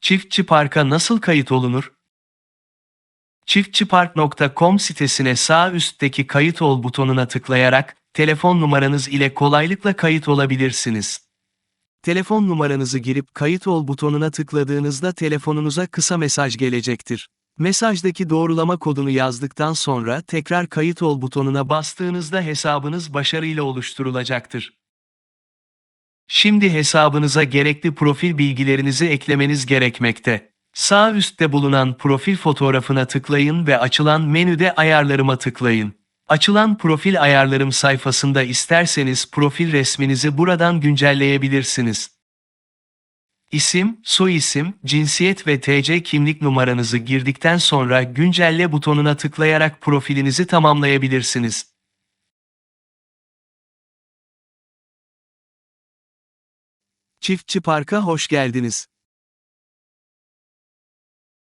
Çiftçi Park'a nasıl kayıt olunur? Çiftçipark.com sitesine sağ üstteki kayıt ol butonuna tıklayarak telefon numaranız ile kolaylıkla kayıt olabilirsiniz. Telefon numaranızı girip kayıt ol butonuna tıkladığınızda telefonunuza kısa mesaj gelecektir. Mesajdaki doğrulama kodunu yazdıktan sonra tekrar kayıt ol butonuna bastığınızda hesabınız başarıyla oluşturulacaktır. Şimdi hesabınıza gerekli profil bilgilerinizi eklemeniz gerekmekte. Sağ üstte bulunan profil fotoğrafına tıklayın ve açılan menüde ayarlarıma tıklayın. Açılan profil ayarlarım sayfasında isterseniz profil resminizi buradan güncelleyebilirsiniz. İsim, soyisim, cinsiyet ve TC kimlik numaranızı girdikten sonra güncelle butonuna tıklayarak profilinizi tamamlayabilirsiniz. Çiftçi Park'a hoş geldiniz.